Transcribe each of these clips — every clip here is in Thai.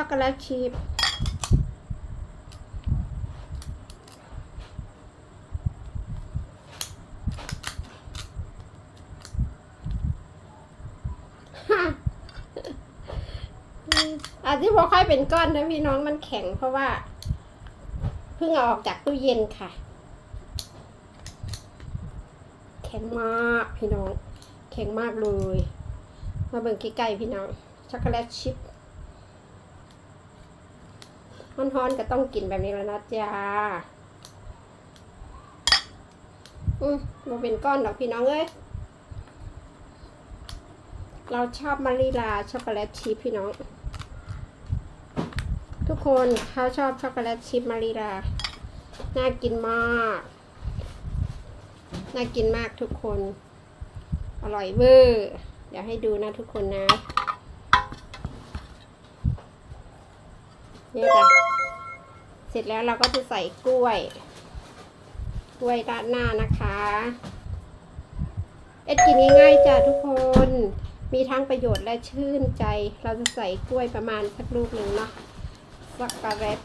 ช็อกโกแลตชีพอาจจะพอค่อยเป็นก้อนนะพี่น้องมันแข็งเพราะว่า เพิ่งเอาออกจากตู้เย็นค่ะ แข็งมากพี่น้อง แข็งมากเลย มาเบิ่งใกล้ๆพี่น้อง ช็อกโกแลตชิพ ฮ้อนๆก็ต้องกินแบบนี้แล้วนะจ๊ะอืมมาเป็นก้อนดอกพี่น้องเอ้ยเราชอบมาริลาช็อกโกแลตชิพพี่น้อง ทุกคนเขาชอบช็อกโกแลตชิพมาริลาน่ากินมากน่ากินมากทุกคน อร่อยเวอร์ เดี๋ยวให้ดูนะทุกคนนะ นี่จ้ะ เสร็จแล้วเราก็จะใส่กล้วย กล้วยด้านหน้านะคะเอ็ดกินง่ายๆจ้ะทุกคน มีทั้งประโยชน์และชื่นใจ เราจะใส่กล้วยประมาณสักลูกหนึ่งเนาะช็อกโกแลต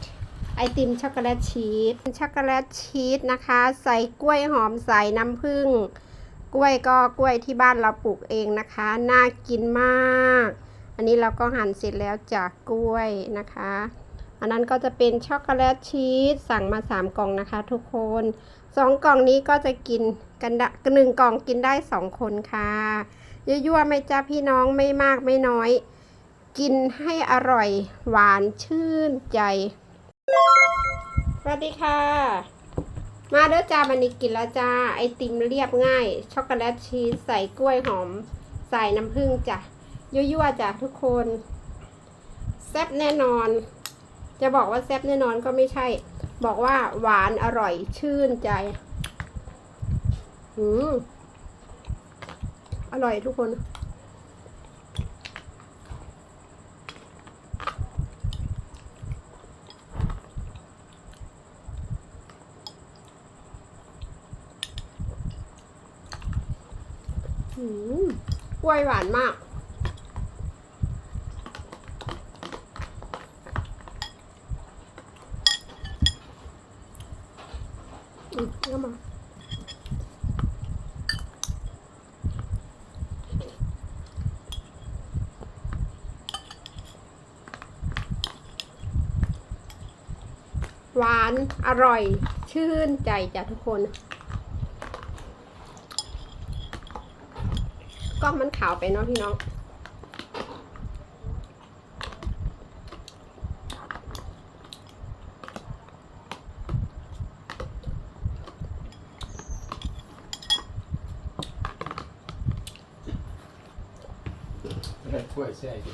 ไอติมช็อกโกแลตชีสช็อกโกแลตชีสนะคะ ใส่กล้วยหอมใส่น้ำผึ้งกล้วยก็กล้วยที่บ้านเราปลูกเองนะคะ น่ากินมาก อันนี้เราก็หั่นเสร็จแล้วจากกล้วยนะคะ อันนั้นก็จะเป็นช็อกโกแลตชีสสั่งมา 3 กล่องนะคะ ทุกคน 2 กล่องนี้ก็จะกินกันด้หนึ่งกล่องกินได้ 2 คนค่ะยั่วๆไม่จ้าพี่น้องไม่มากไม่น้อย กินให้อร่อยหวานชื่นใจสวัสดีค่ะ มาเด้อจ้าวันนี้กินแล้วจ้าไอติมเรียบง่าย ช็อกโกแลตชีสใส่กล้วยหอม ใส่น้ำผึ้งจ้ะยั่วๆจ้ะทุกคน แซ่บแน่นอน จะบอกว่าแซ่บแน่นอนก็ไม่ใช่ บอกว่าหวานอร่อยชื่นใจ อืมอร่อยทุกคนอืมกล้วยหวานมาก อืมก็มาหวานอร่อย ชื่นใจจ้ะทุกคน กล้องมันขาวไปเนาะพี่น้อง ไม่ได้กล้วยแช่กิน